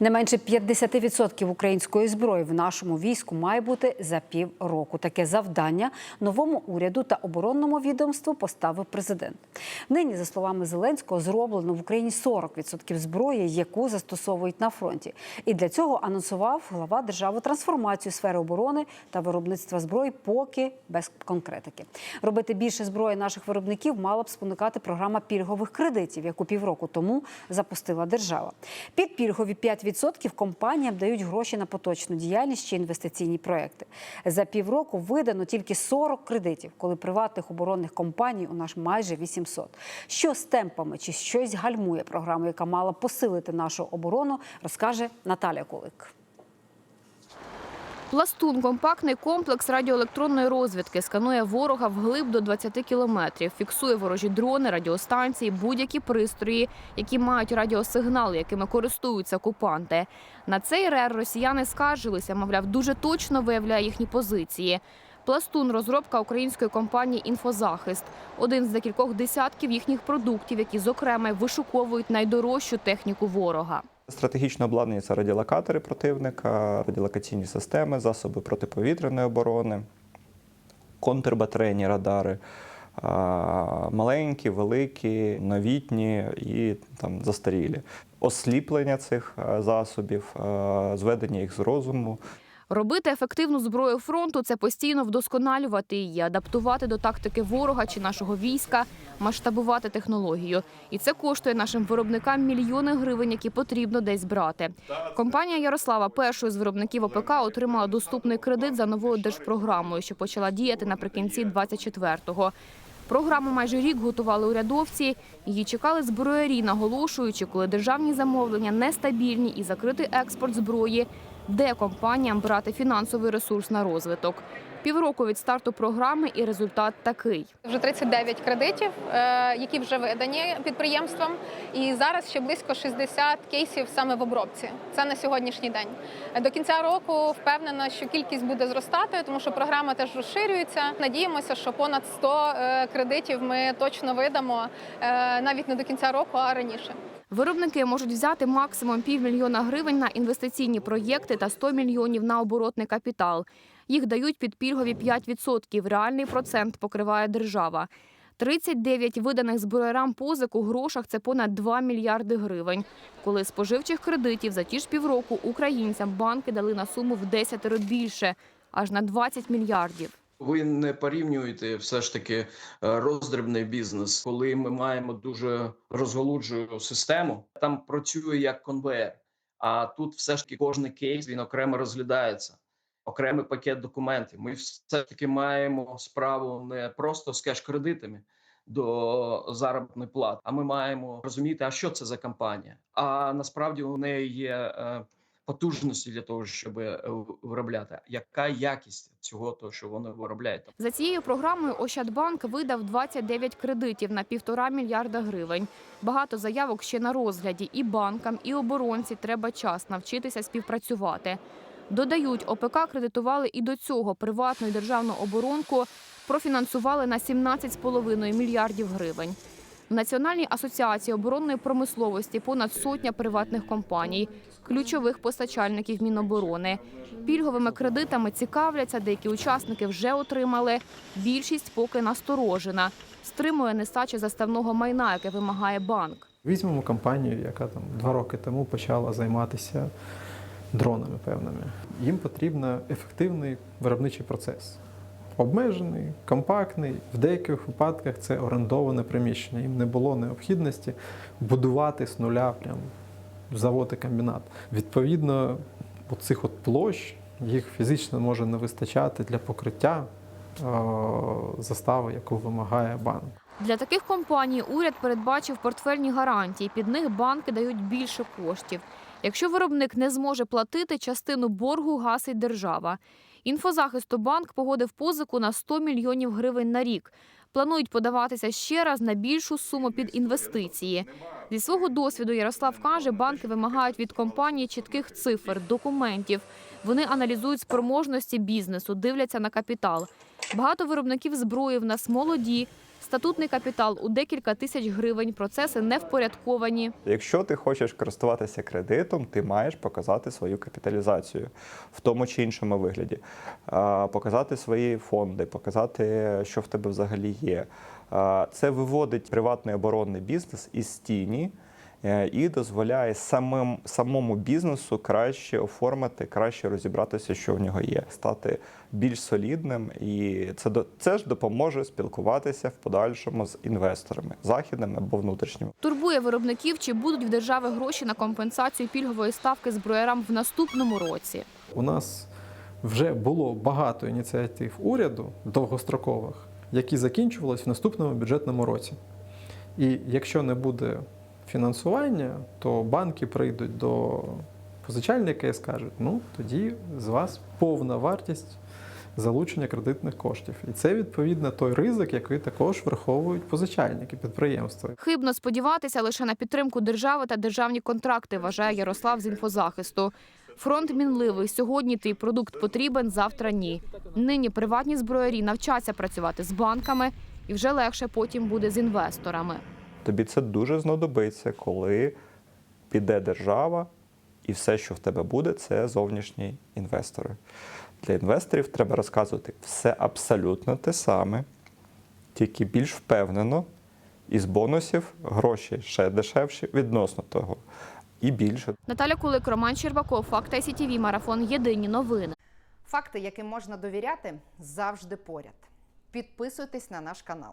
Не менше 50% української зброї в нашому війську має бути за півроку. Таке завдання новому уряду та оборонному відомству поставив президент. Нині, за словами Зеленського, зроблено в Україні 40% зброї, яку застосовують на фронті. І для цього анонсував глава держави трансформацію сфери оборони та виробництва зброї, поки без конкретики. Робити більше зброї наших виробників мала б спонукати програма пільгових кредитів, яку півроку тому запустила держава. Під пільгові 5% компаніям дають гроші на поточну діяльність чи інвестиційні проекти. За півроку видано тільки 40 кредитів, коли приватних оборонних компаній у нас майже 800. Що з темпами чи щось гальмує програму, яка мала посилити нашу оборону, розкаже Наталя Кулик. Пластун – компактний комплекс радіоелектронної розвідки. Сканує ворога вглиб до 20 кілометрів. Фіксує ворожі дрони, радіостанції, будь-які пристрої, які мають радіосигнали, якими користуються окупанти. На цей РЕР росіяни скаржилися, мовляв, дуже точно виявляє їхні позиції. Пластун – розробка української компанії «Інфозахист». Один з декількох десятків їхніх продуктів, які, зокрема, вишуковують найдорожчу техніку ворога. Стратегічне обладнання це радіолокатори противника, радіолокаційні системи, засоби протиповітряної оборони, контрбатарейні радари, маленькі, великі, новітні і там застарілі. Осліплення цих засобів, зведення їх з розуму. Робити ефективну зброю фронту це постійно вдосконалювати її, адаптувати до тактики ворога чи нашого війська, масштабувати технологію. І це коштує нашим виробникам мільйони гривень, які потрібно десь брати. Компанія Ярослава, першою з виробників ОПК, отримала доступний кредит за новою держпрограмою, що почала діяти наприкінці 24-го. Програму майже рік готували урядовці. Її чекали зброярі, наголошуючи, коли державні замовлення нестабільні і закритий експорт зброї, де компаніям брати фінансовий ресурс на розвиток. Півроку від старту програми і результат такий. Вже 39 кредитів, е, які вже видані підприємствам, і зараз ще близько 60 кейсів саме в обробці. Це на сьогоднішній день. До кінця року впевнена, що кількість буде зростати, тому що програма теж розширюється. Надіємося, що понад 100 е, кредитів ми точно видамо е, навіть не до кінця року, а раніше. Виробники можуть взяти максимум півмільйона гривень на інвестиційні проєкти та 100 мільйонів на оборотний капітал. Їх дають під пільгові 5%. Реальний процент покриває держава. 39 виданих зброярам позик у грошах – це понад 2 мільярди гривень. Коли споживчих кредитів за ті ж півроку українцям банки дали на суму в 10 більше – аж на 20 мільярдів. Ви не порівнюєте все ж таки е, роздрібний бізнес, коли ми маємо дуже розголуджую систему. Там працює як конвейер. А тут все ж таки кожний кейс він окремо розглядається, окремий пакет документів. Ми все ж таки маємо справу не просто з кеш-кредитами до заробітної плати, а ми маємо розуміти, а що це за компанія. А насправді у неї є. Потужності для того, щоб е, виробляти. Яка якість цього, того, що вони виробляють? За цією програмою Ощадбанк видав 29 кредитів на півтора мільярда гривень. Багато заявок ще на розгляді. І банкам, і оборонці треба час навчитися співпрацювати. Додають, ОПК кредитували і до цього приватну і державну оборонку профінансували на 17,5 мільярдів гривень. В Національній асоціації оборонної промисловості понад сотня приватних компаній, ключових постачальників Міноборони. Пільговими кредитами цікавляться, деякі учасники вже отримали. Більшість поки насторожена. Стримує нестача заставного майна, яке вимагає банк. Візьмемо компанію, яка там два роки тому почала займатися дронами певними. Їм потрібен ефективний виробничий процес. Обмежений, компактний. В деяких випадках це орендоване приміщення. Їм не було необхідності будувати з нуля прям завод і комбінат. Відповідно, цих от площ їх фізично може не вистачати для покриття е, застави, яку вимагає банк. Для таких компаній уряд передбачив портфельні гарантії. Під них банки дають більше коштів. Якщо виробник не зможе платити, частину боргу гасить держава. Інфозахисту банк погодив позику на 100 мільйонів гривень на рік. Планують подаватися ще раз на більшу суму під інвестиції. Зі свого досвіду Ярослав каже, банки вимагають від компанії чітких цифр, документів. Вони аналізують спроможності бізнесу, дивляться на капітал. Багато виробників зброї в нас молоді. Статутний капітал у декілька тисяч гривень. Процеси не впорядковані. Якщо ти хочеш користуватися кредитом, ти маєш показати свою капіталізацію в тому чи іншому вигляді, показати свої фонди, показати, що в тебе взагалі є. Це виводить приватний оборонний бізнес із тіні. Е, І дозволяє самим, самому бізнесу краще оформити, краще розібратися, що в нього є, стати більш солідним, і це до- це ж допоможе спілкуватися в подальшому з інвесторами, західними або внутрішніми. Турбує виробників, чи будуть в держави гроші на компенсацію пільгової ставки зброярам в наступному році. У нас вже було багато ініціатив уряду довгострокових, які закінчувалися в наступному бюджетному році. І якщо не буде фінансування, то банки прийдуть до позичальника і скажуть: ну тоді з вас повна вартість залучення кредитних коштів. І це відповідно той ризик, який також враховують позичальники підприємства. Хибно сподіватися лише на підтримку держави та державні контракти, вважає Ярослав з інфозахисту. Фронт мінливий. Сьогодні твій продукт потрібен, завтра ні. Нині приватні зброярі навчаться працювати з банками і вже легше потім буде з інвесторами. Тобі це дуже знадобиться, коли піде держава, і все, що в тебе буде, це зовнішні інвестори. Для інвесторів треба розказувати все абсолютно те саме, тільки більш впевнено, і з бонусів гроші ще дешевші відносно того. І більше. Наталя Кулик, Роман Щербаков, Факт СІТВ, Марафон. Єдині новини. Факти, яким можна довіряти, завжди поряд. Підписуйтесь на наш канал.